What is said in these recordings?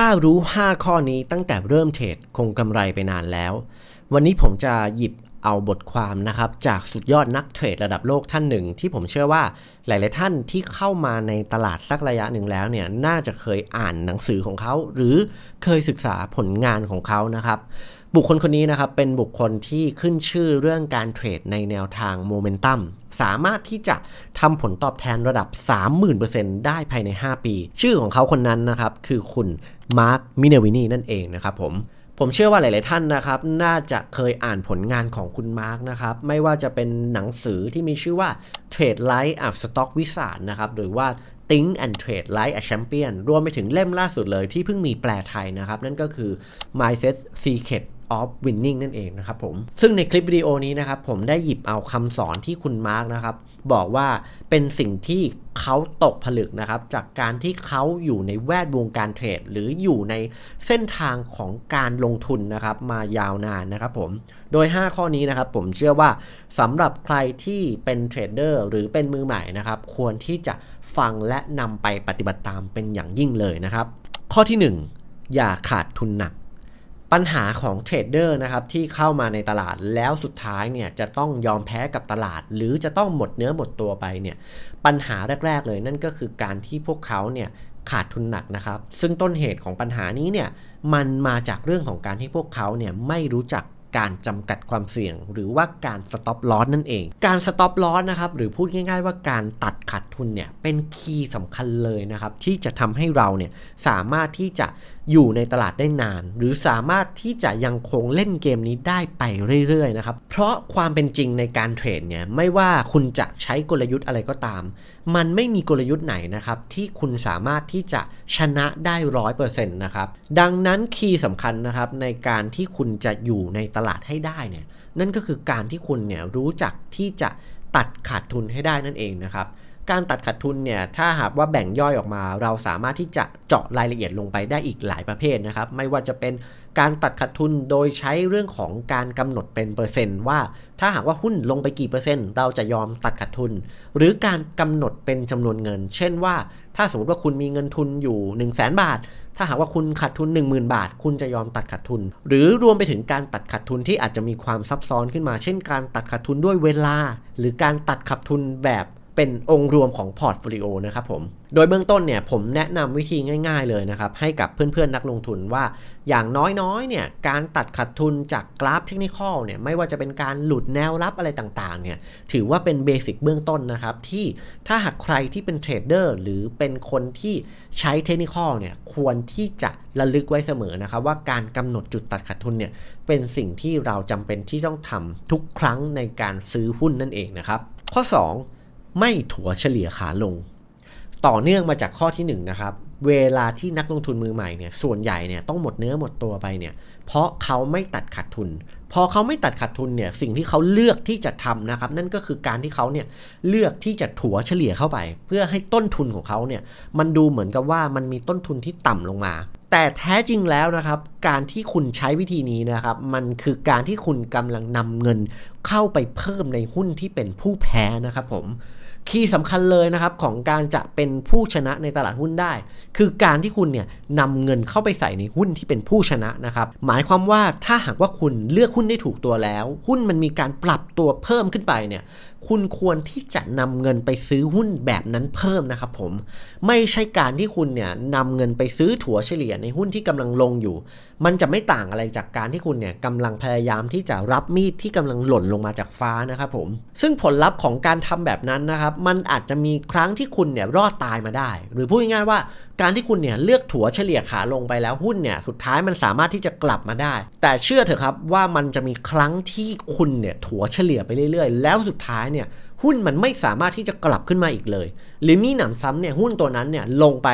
ถ้ารู้ 5 ข้อนี้ตั้งแต่เริ่มเทรดคงกำไรไปนานแล้ว วันนี้ผมจะหยิบ เอาบทความนะครับจากสุดยอดนักเทรดระดับโลกท่านหนึ่ง ที่ผมเชื่อว่าหลาย ๆ ท่านที่เข้ามาในตลาดสักระยะหนึ่งแล้วเนี่ยน่าจะเคยอ่านหนังสือของเขา หรือเคยศึกษาผลงานของเขานะครับบุคคลคนนี้นะครับเป็นบุคคลที่ขึ้นชื่อเรื่องการเทรดในแนวทางโมเมนตัมสามารถที่จะทำผลตอบแทนระดับ 30,000%ได้ภายใน 5 ปี ชื่อของเขาคนนั้นนะครับคือคุณมาร์คมิเนวินีนั่นเองนะครับผม ผมเชื่อว่าหลาย ๆ ท่านนะครับ น่าจะเคยอ่านผลงานของคุณมาร์กนะครับ ไม่ว่าจะเป็นหนังสือที่มีชื่อว่า Trade Like a Stock Wizard นะครับ หรือว่า Think and Trade Like a Champion รวมไปถึงเล่มล่าสุดเลยที่เพิ่งมีแปลไทยนะครับ นั่นก็คือ Mindset Secret of Winning นั่นเองนะครับผม ซึ่งในคลิปวิดีโอนี้นะครับผมได้หยิบเอาคำสอนที่คุณมาร์กนะครับ บอกว่าเป็นสิ่งที่เขาตกผลึกนะครับ จากการที่เขาอยู่ในแวดวงการเทรด หรืออยู่ในเส้นทางของการลงทุนนะครับมายาวนานนะครับผม โดย 5 ข้อนี้นะครับผมเชื่อว่าสำหรับใครที่เป็นเทรดเดอร์หรือเป็นมือใหม่นะครับ ควรที่จะฟังและนำไปปฏิบัติตามเป็นอย่างยิ่งเลยนะครับ ข้อที่ 1 อย่าขาดทุนหนัก ปัญหาของเทรดเดอร์นะครับที่เข้ามาในตลาดแล้วสุดท้ายเนี่ยจะต้องยอมแพ้กับตลาด หรือจะต้องหมดเนื้อหมดตัวไปเนี่ยปัญหาแรก ๆ เลยนั่นก็คือการที่พวกเขาเนี่ยขาดทุนหนักนะครับ ซึ่งต้นเหตุของปัญหานี้เนี่ยมันมาจากเรื่องของการที่พวกเขาเนี่ยไม่รู้จัก การจำกัดความเสี่ยง หรือว่าการสต็อปลอสนั่นเอง การสต็อปลอสนะครับหรือพูดง่าย ๆ ว่าการตัดขาดทุนเนี่ยเป็นคีย์สำคัญเลยนะครับที่จะทำให้เราเนี่ยสามารถที่จะอยู่ในตลาดได้นาน หรือสามารถที่จะยังคงเล่นเกมนี้ได้ไปเรื่อยๆนะครับเพราะความเป็นจริงในการเทรดเนี่ยไม่ว่าคุณจะใช้กลยุทธ์อะไรก็ตาม มันไม่มีกลยุทธ์ไหนนะครับที่คุณสามารถที่จะชนะได้ร้อยเปอร์เซ็นต์นะครับดังนั้นคีย์สำคัญนะครับในการที่คุณจะอยู่ในตลาดให้ได้เนี่ยนั่นก็คือการที่คุณเนี่ยรู้จักที่จะตัดขาดทุนให้ได้นั่นเองนะครับ การตัดขาดทุนเนี่ยถ้าหากว่าแบ่งย่อยออกมา เราสามารถที่จะเจาะรายละเอียดลงไปได้อีกหลายประเภทนะครับ ไม่ว่าจะเป็นการตัดขาดทุนโดยใช้เรื่องของการกำหนดเป็นเปอร์เซ็นต์ว่า ถ้าหากว่าหุ้นลงไปกี่เปอร์เซ็นต์เราจะยอมตัดขาดทุน หรือการกำหนดเป็นจำนวนเงิน เช่นว่า ถ้าสมมติว่าคุณมีเงินทุนอยู่ 1 0 0 0 0แบาท ถ้าหากว่าคุณขาดทุน 10,000 บาท คุณจะยอมตัดขาดทุน หรือรวมไปถึงการตัดขาดทุนที่อาจจะมีความซับซ้อนขึ้นมา เช่น การตัดขาดทุนด้วยเวลา หรือการตัดขาดทุนแบบ เป็นองค์รวมของพอร์ตโฟลิโอนะครับผม โดยเบื้องต้นเนี่ยผมแนะนำวิธีง่าย ๆเลยนะครับ ให้กับเพื่อนๆนักลงทุนว่าอย่างน้อยๆเนี่ยการตัดขาดทุนจากกราฟเทคนิคอลเนี่ยไม่ว่าจะเป็นการหลุดแนวรับอะไรต่างๆเนี่ยถือว่าเป็นเบสิกเบื้องต้นนะครับ ที่ถ้าหากใครที่เป็นเทรดเดอร์หรือเป็นคนที่ใช้เทคนิคอลเนี่ยควรที่จะระลึกไว้เสมอนะครับ ว่าการกำหนดจุดตัดขาดทุนเนี่ยเป็นสิ่งที่เราจำเป็นที่ต้องทำทุกครั้งในการซื้อหุ้นนั่นเองนะครับ ข้อ 2 ไม่ถัวเฉลี่ยขาลง ต่อเนื่องมาจากข้อที่1นนะครับเวลาที่นักลงทุนมือใหม่เนี่ยส่วนใหญ่เนี่ยต้องหมดเนื้อหมดตัวไปเนี่ยเพราะเขาไม่ตัดขาดทุน พอเขาไม่ตัดขาดทุนเนี่ยสิ่งที่เขาเลือกที่จะทำนะครับ นั่นก็คือการที่เขาเนี่ยเลือกที่จะถัวเฉลี่ยเข้าไป เพื่อให้ต้นทุนของเขาเนี่ยมันดูเหมือนกับว่ามันมีต้นทุนที่ต่ำลงมา แต่แท้จริงแล้วนะครับ การที่คุณใช้วิธีนี้นะครับ มันคือการที่คุณกำลังนำเงินเข้าไปเพิ่มในหุ้นที่เป็นผู้แพ้นะครับผมคีย์สำคัญเลยนะครับของการจะเป็นผู้ชนะในตลาดหุ้นได้ คือการที่คุณเนี่ยนำเงินเข้าไปใส่ในหุ้นที่เป็นผู้ชนะนะครับหมายความว่าถ้าหากว่าคุณเลือกหุ้นได้ถูกตัวแล้ว หุ้นมันมีการปรับตัวเพิ่มขึ้นไปเนี่ยคุณควรที่จะนำเงินไปซื้อหุ้นแบบนั้นเพิ่มนะครับผมไม่ใช่การที่คุณเนี่ยนำเงินไปซื้อถั่วเฉลี่ยในหุ้นที่กำลังลงอยู่มันจะไม่ต่างอะไรจากการที่คุณเนี่ยกำลังพยายามที่จะรับมีดที่กำลังหล่นลงมาจากฟ้านะครับผม ซึ่งผลลัพธ์ของการทำแบบนั้นนะครับ มันอาจจะมีครั้งที่คุณเนี่ยรอดตายมาได้ หรือพูดง่ายๆว่าการที่คุณเนี่ยเลือกถั่วเฉลี่ยขาลงไปแล้วหุ้นเนี่ยสุดท้ายมันสามารถที่จะกลับมาได้ แต่เชื่อเถอะครับว่ามันจะมีครั้งที่คุณเนี่ยถั่วเฉลี่ยไปเรื่อยๆ แล้วสุดท้ายเนี่ยหุ้นมันไม่สามารถที่จะกลับขึ้นมาอีกเลย หรือมีหนำซ้ำเนี่ยหุ้นตัวนั้นเนี่ยลงไป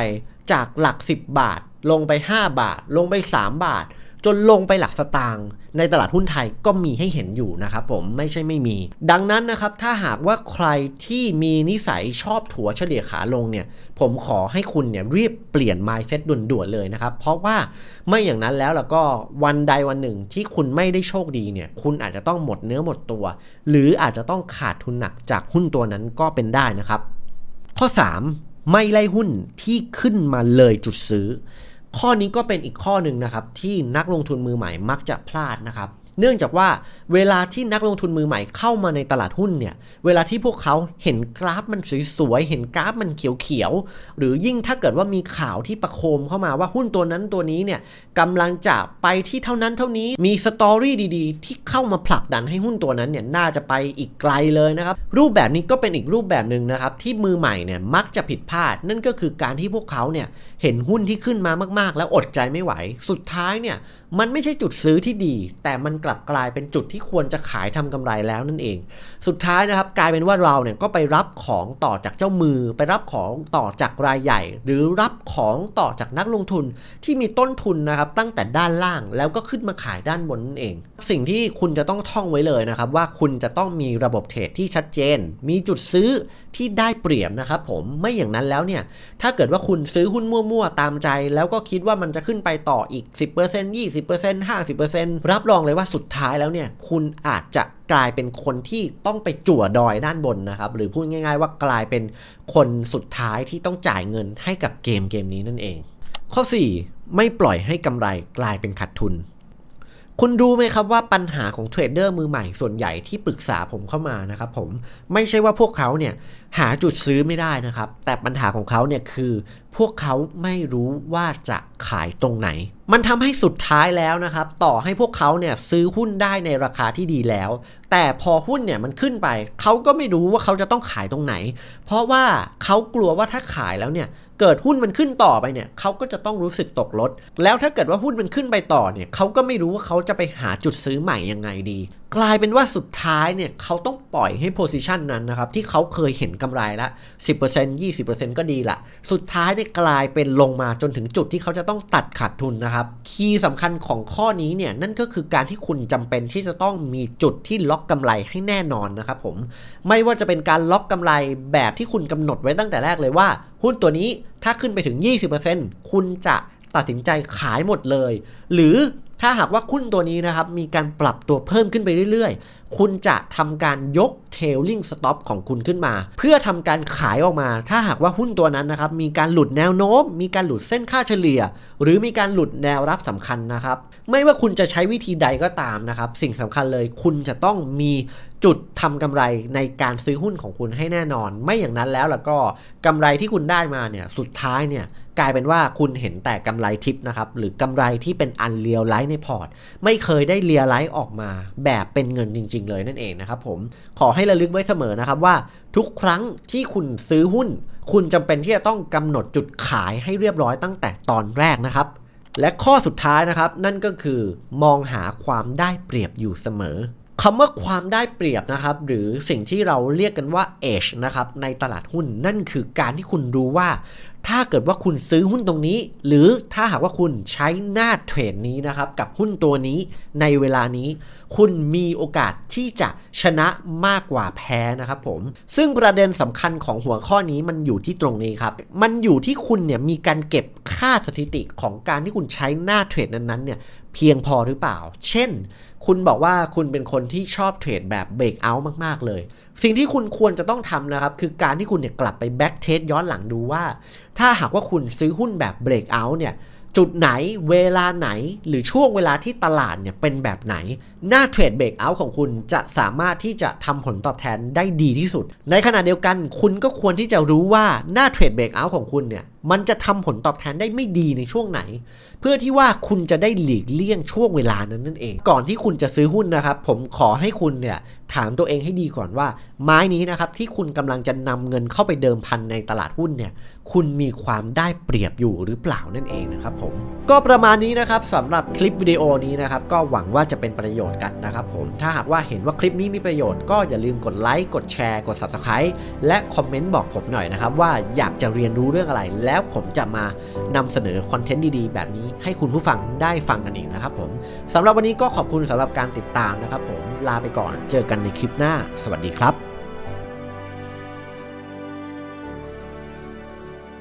จากหลัก 10 บาท ลงไป 5 บาท ลงไป 3 บาท จนลงไปหลักสตางค์ในตลาดหุ้นไทยก็มีให้เห็นอยู่นะครับผมไม่ใช่ไม่มี ดังนั้นนะครับถ้าหากว่าใครที่มีนิสัยชอบถัวเฉลี่ยขาลงเนี่ย ผมขอให้คุณเนี่ยรีบเปลี่ยน mindset ด่วนๆเลยนะครับ เพราะว่าไม่อย่างนั้นแล้วแล้วก็วันใดวันหนึ่งที่คุณไม่ได้โชคดีเนี่ย คุณอาจจะต้องหมดเนื้อหมดตัว หรืออาจจะต้องขาดทุนหนักจากหุ้นตัวนั้นก็เป็นได้นะครับ ข้อ 3 ไม่ไล่หุ้นที่ขึ้นมาเลยจุดซื้อ ข้อนี้ก็เป็นอีกข้อหนึ่งนะครับ ที่นักลงทุนมือใหม่มักจะพลาดนะครับ เนื่องจากว่าเวลาที่นักลงทุนมือใหม่เข้ามาในตลาดหุ้นเนี่ยเวลาที่พวกเขาเห็นกราฟมันสวยๆเห็นกราฟมันเขียวๆหรือยิ่งถ้าเกิดว่ามีข่าวที่ประโคมเข้ามาว่าหุ้นตัวนั้นตัวนี้เนี่ยกำลังจะไปที่เท่านั้นเท่านี้มีสตอรี่ดีๆ ที่เข้ามาผลักดันให้หุ้นตัวนั้นเนี่ยน่าจะไปอีกไกลเลยนะครับรูปแบบนี้ก็เป็นอีกรูปแบบหนึ่งนะครับที่มือใหม่เนี่ยมักจะผิดพลาด นั่นก็คือการที่พวกเขาเนี่ยเห็นหุ้นที่ขึ้นมามาก ๆ แล้วอดใจไม่ไหว สุดท้ายเนี่ย มันไม่ใช่จุดซื้อที่ดี แต่มันกลับกลายเป็นจุดที่ควรจะขายทำกำไรแล้วนั่นเอง สุดท้ายนะครับกลายเป็นว่าเราเนี่ยก็ไปรับของต่อจากเจ้ามือ ไปรับของต่อจากรายใหญ่ หรือรับของต่อจากนักลงทุนที่มีต้นทุนนะครับตั้งแต่ด้านล่างแล้วก็ขึ้นมาขายด้านบนนั่นเอง สิ่งที่คุณจะต้องท่องไว้เลยนะครับว่าคุณจะต้องมีระบบเทรดที่ชัดเจน มีจุดซื้อที่ได้เปรียบนะครับผมไม่อย่างนั้นแล้วเนี่ยถ้าเกิดว่าคุณซื้อหุ้นมั่วๆตามใจ แล้วก็คิดว่ามันจะขึ้นไปต่ออีก 10% 20% 50%รับรองเลยว่าสุดท้ายแล้วเนี่ยคุณอาจจะกลายเป็นคนที่ต้องไปจั่วดอยด้านบนนะครับ หรือพูดง่าย ๆ ว่ากลายเป็นคนสุดท้ายที่ต้องจ่ายเงินให้กับเกมเกมนี้นั่นเอง ข้อ 4 ไม่ปล่อยให้กำไรกลายเป็นขาดทุน คุณรู้ไหมครับว่าปัญหาของเทรดเดอร์มือใหม่ส่วนใหญ่ที่ปรึกษาผมเข้ามานะครับผมไม่ใช่ว่าพวกเขาเนี่ยหาจุดซื้อไม่ได้นะครับ แต่ปัญหาของเขาเนี่ยคือพวกเขาไม่รู้ว่าจะขายตรงไหน มันทำให้สุดท้ายแล้วนะครับ ต่อให้พวกเขาเนี่ยซื้อหุ้นได้ในราคาที่ดีแล้ว แต่พอหุ้นเนี่ยมันขึ้นไป เขาก็ไม่รู้ว่าเขาจะต้องขายตรงไหน เพราะว่าเขากลัวว่าถ้าขายแล้วเนี่ย เกิดหุ้นมันขึ้นต่อไปเนี่ยเขาก็จะต้องรู้สึกตกลด แล้วถ้าเกิดว่าหุ้นมันขึ้นไปต่อเนี่ยเขาก็ไม่รู้ว่าเขาจะไปหาจุดซื้อใหม่ยังไงดี กลายเป็นว่าสุดท้ายเนี่ยเขาต้องปล่อยให้โพซิชันนั้นนะครับ ที่เขาเคยเห็นกำไรละ 10% 20%ก็ดีละสุดท้ายเนี่ยกลายเป็นลงมาจนถึงจุดที่เขาจะต้องตัดขาดทุนนะครับ คีย์สำคัญของข้อนี้เนี่ยนั่นก็คือการที่คุณจำเป็นที่จะต้องมีจุดที่ล็อกกำไรให้แน่นอนนะครับผมไม่ว่าจะเป็นการล็อกกำไรแบบที่คุณกำหนดไว้ตั้งแต่แรกเลยว่า หุ้นตัวนี้ถ้าขึ้นไปถึง 20%คุณจะตัดสินใจขายหมดเลย หรือ ถ้าหากว่าหุ้นตัวนี้นะครับมีการปรับตัวเพิ่มขึ้นไปเรื่อยๆ คุณจะทำการยก tailing stop ของคุณขึ้นมา เพื่อทำการขายออกมา ถ้าหากว่าหุ้นตัวนั้นนะครับมีการหลุดแนวโน้ม มีการหลุดเส้นค่าเฉลี่ย หรือมีการหลุดแนวรับสำคัญนะครับ ไม่ว่าคุณจะใช้วิธีใดก็ตามนะครับ สิ่งสำคัญเลยคุณจะต้องมีจุดทำกำไรในการซื้อหุ้นของคุณให้แน่นอน ไม่อย่างนั้นแล้วแล้วก็กำไรที่คุณได้มาเนี่ยสุดท้ายเนี่ยกลายเป็นว่าคุณเห็นแต่กำไรทิปนะครับ หรือกำไรที่เป็นอันเลียวไลท์ในพอร์ต ไม่เคยได้เลียไลท์ออกมา แบบเป็นเงินจริง ๆ เลยนั่นเองนะครับผมขอให้ระลึกไว้เสมอนะครับว่าทุกครั้งที่คุณซื้อหุ้น คุณจำเป็นที่จะต้องกำหนดจุดขายให้เรียบร้อยตั้งแต่ตอนแรกนะครับ และข้อสุดท้ายนะครับ นั่นก็คือมองหาความได้เปรียบอยู่เสมอคำว่าความได้เปรียบนะครับ หรือสิ่งที่เราเรียกกันว่า edge นะครับในตลาดหุ้นนั่นคือการที่คุณรู้ว่า ถ้าเกิดว่าคุณซื้อหุ้นตรงนี้ หรือถ้าหากว่าคุณใช้หน้าเทรดนี้นะครับ กับหุ้นตัวนี้ในเวลานี้ คุณมีโอกาสที่จะชนะมากกว่าแพ้นะครับผม ซึ่งประเด็นสำคัญของหัวข้อนี้มันอยู่ที่ตรงนี้ครับ มันอยู่ที่คุณเนี่ยมีการเก็บค่าสถิติของการที่คุณใช้หน้าเทรดนั้นๆเนี่ยเพียงพอหรือเปล่า เช่น คุณบอกว่าคุณเป็นคนที่ชอบเทรดแบบเบรกเอาท์มาก ๆ เลยสิ่งที่คุณควรจะต้องทำนะครับ คือการที่คุณเนี่ยกลับไปแบ็กเทสย้อนหลังดูว่า ถ้าหากว่าคุณซื้อหุ้นแบบเบรกเอาท์เนี่ยจุดไหนเวลาไหนหรือช่วงเวลาที่ตลาดเนี่ยเป็นแบบไหน หน้าเทรดเบรกเอาท์ของคุณจะสามารถที่จะทำผลตอบแทนได้ดีที่สุด ในขณะเดียวกันคุณก็ควรที่จะรู้ว่าหน้าเทรดเบรกเอาท์ของคุณเนี่ย มันจะทำผลตอบแทนได้ไม่ดีในช่วงไหน เพื่อที่ว่าคุณจะได้หลีกเลี่ยงช่วงเวลานั้นนั่นเอง ก่อนที่คุณจะซื้อหุ้นนะครับ ผมขอให้คุณเนี่ยถามตัวเองให้ดีก่อนว่า ไม้นี้นะครับที่คุณกำลังจะนำเงินเข้าไปเดิมพันในตลาดหุ้นเนี่ยคุณมีความได้เปรียบอยู่หรือเปล่านั่นเองนะครับผมก็ประมาณนี้นะครับสำหรับคลิปวิดีโอนี้นะครับก็หวังว่าจะเป็นประโยชน์กันนะครับผมถ้าหากว่าเห็นว่าคลิปนี้มีประโยชน์ก็อย่าลืมกดไลค์กดแชร์กด Subscribe และคอมเมนต์บอกผมหน่อยนะครับว่าอยากจะเรียนรู้เรื่องอะไรแล้วผมจะมานำเสนอคอนเทนต์ดีๆ แบบนี้ให้คุณผู้ฟังได้ฟังกันอีกนะครับผมสำหรับวันนี้ก็ขอบคุณสำหรับการติดตามนะครับผมลาไปก่อนเจอกันในคลิปหน้า สวัสดีครับ